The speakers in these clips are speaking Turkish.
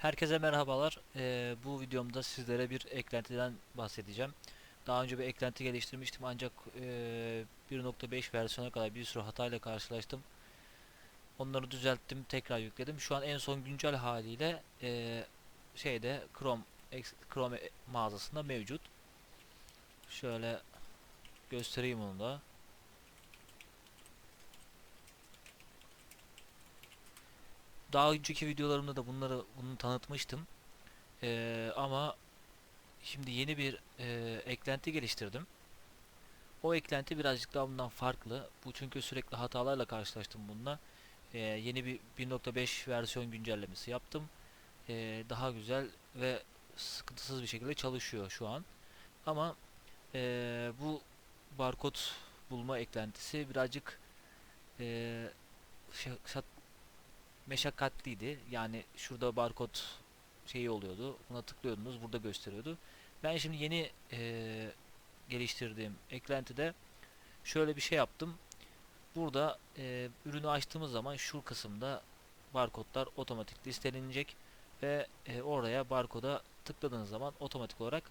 Herkese merhabalar. Ee, bu videomda sizlere bir eklentiden bahsedeceğim. Daha önce bir eklenti geliştirmiştim ancak e, 1.5 versiyona kadar bir sürü hatayla karşılaştım. Onları düzelttim, tekrar yükledim. Şu an en son güncel haliyle e, şeyde Chrome Chrome mağazasında mevcut. Şöyle göstereyim onu da. Daha önceki videolarımda da bunları bunu tanıtmıştım. Ee, ama şimdi yeni bir e, eklenti geliştirdim. O eklenti birazcık daha bundan farklı. Bu çünkü sürekli hatalarla karşılaştım bununla. Ee, yeni bir 1.5 versiyon güncellemesi yaptım. Ee, daha güzel ve sıkıntısız bir şekilde çalışıyor şu an. Ama e, bu barkod bulma eklentisi birazcık e, şat- meşakkatliydi. Yani şurada barkod şeyi oluyordu. Buna tıklıyordunuz. Burada gösteriyordu. Ben şimdi yeni eee, geliştirdiğim eklentide şöyle bir şey yaptım. Burada eee, ürünü açtığımız zaman şu kısımda barkodlar otomatik listelenecek ve eee, oraya barkoda tıkladığınız zaman otomatik olarak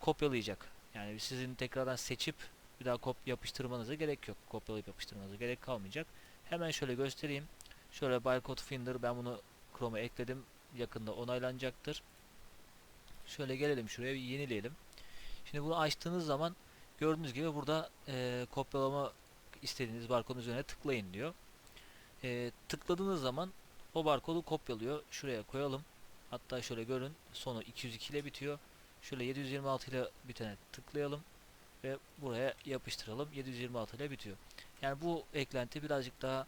kopyalayacak. Yani sizin tekrardan seçip bir daha kop yapıştırmanıza gerek yok. Kopyalayıp yapıştırmanıza gerek kalmayacak. Hemen şöyle göstereyim. Şöyle Barcode Finder ben bunu Chrome'a ekledim. Yakında onaylanacaktır. Şöyle gelelim şuraya bir yenileyelim. Şimdi bunu açtığınız zaman gördüğünüz gibi burada e, kopyalama istediğiniz barkodun üzerine tıklayın diyor. E, tıkladığınız zaman o barkodu kopyalıyor. Şuraya koyalım. Hatta şöyle görün. Sonu 202 ile bitiyor. Şöyle 726 ile bitene tıklayalım ve buraya yapıştıralım. 726 ile bitiyor. Yani bu eklenti birazcık daha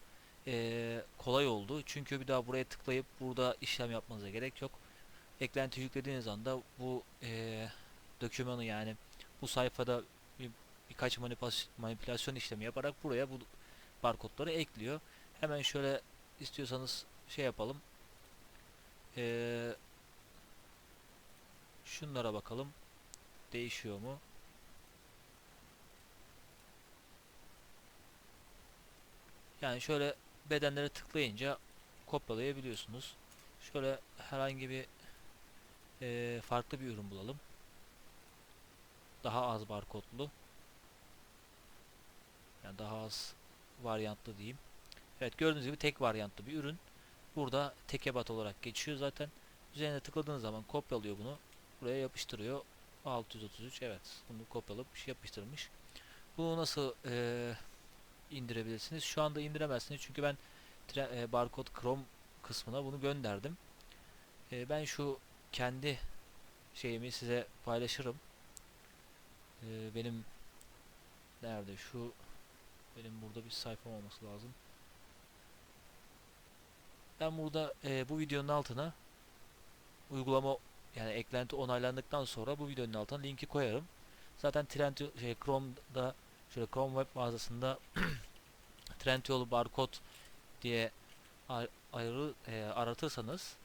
eee, kolay oldu. Çünkü bir daha buraya tıklayıp burada işlem yapmanıza gerek yok. Eklenti yüklediğiniz anda bu eee dokümanı yani bu sayfada bir, birkaç manipülasyon işlemi yaparak buraya bu barkodları ekliyor. Hemen şöyle istiyorsanız şey yapalım. Eee şunlara bakalım. Değişiyor mu? Yani şöyle bedenlere tıklayınca kopyalayabiliyorsunuz. Şöyle herhangi bir eee, farklı bir ürün bulalım. Daha az barkodlu. Yani daha az varyantlı diyeyim. Evet gördüğünüz gibi tek varyantlı bir ürün. Burada tek ebat olarak geçiyor zaten. Üzerine tıkladığınız zaman kopyalıyor bunu. Buraya yapıştırıyor. 633 evet bunu kopyalayıp yapıştırmış. Bu nasıl eee indirebilirsiniz. Şu anda indiremezsiniz çünkü ben e, barkod Chrome kısmına bunu gönderdim. E, ben şu kendi şeyimi size paylaşırım. E, benim nerede şu benim burada bir sayfam olması lazım. Ben burada e, bu videonun altına uygulama yani eklenti onaylandıktan sonra bu videonun altına linki koyarım. Zaten Trendyol şey Chrome'da şöyle Chrome web mağazasında Trendyol barkod diye ayrı e, aratırsanız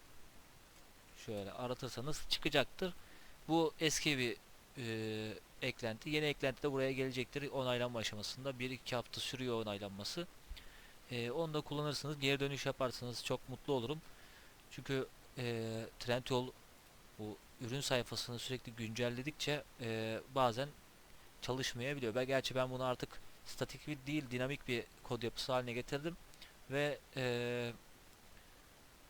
şöyle aratırsanız çıkacaktır. Bu eski bir e, eklenti. Yeni eklenti de buraya gelecektir. Onaylanma aşamasında 1-2 hafta sürüyor onaylanması. E, onu da kullanırsınız. Geri dönüş yaparsanız çok mutlu olurum. Çünkü e, Trendyol bu ürün sayfasını sürekli güncelledikçe e, bazen çalışmayabiliyor. Ben gerçi ben bunu artık statik bir değil dinamik bir kod yapısı haline getirdim ve eee,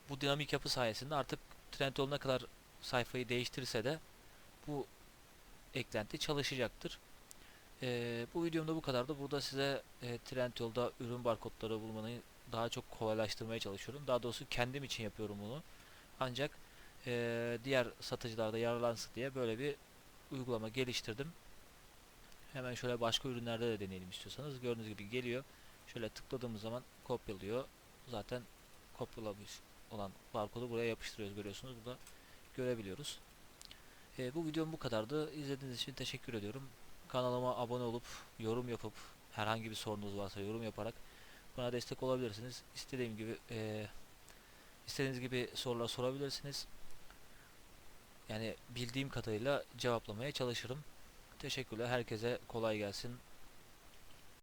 bu dinamik yapı sayesinde artık Trendyol ne kadar sayfayı değiştirirse de bu eklenti çalışacaktır. Eee, bu videomda bu kadardı. Burada size e, Trendyol'da ürün barkodları bulmanı daha çok kolaylaştırmaya çalışıyorum. Daha doğrusu kendim için yapıyorum bunu. Ancak eee, diğer satıcılar da yararlansın diye böyle bir uygulama geliştirdim. Hemen şöyle başka ürünlerde de deneyelim istiyorsanız. Gördüğünüz gibi geliyor. Şöyle tıkladığımız zaman kopyalıyor. Zaten kopyalamış olan barkodu buraya yapıştırıyoruz görüyorsunuz. Burada görebiliyoruz. Ee, bu videom bu kadardı. İzlediğiniz için teşekkür ediyorum. Kanalıma abone olup yorum yapıp herhangi bir sorunuz varsa yorum yaparak bana destek olabilirsiniz. İstediğim gibi e, istediğiniz gibi sorular sorabilirsiniz. Yani bildiğim kadarıyla cevaplamaya çalışırım. Teşekkürler. Herkese kolay gelsin.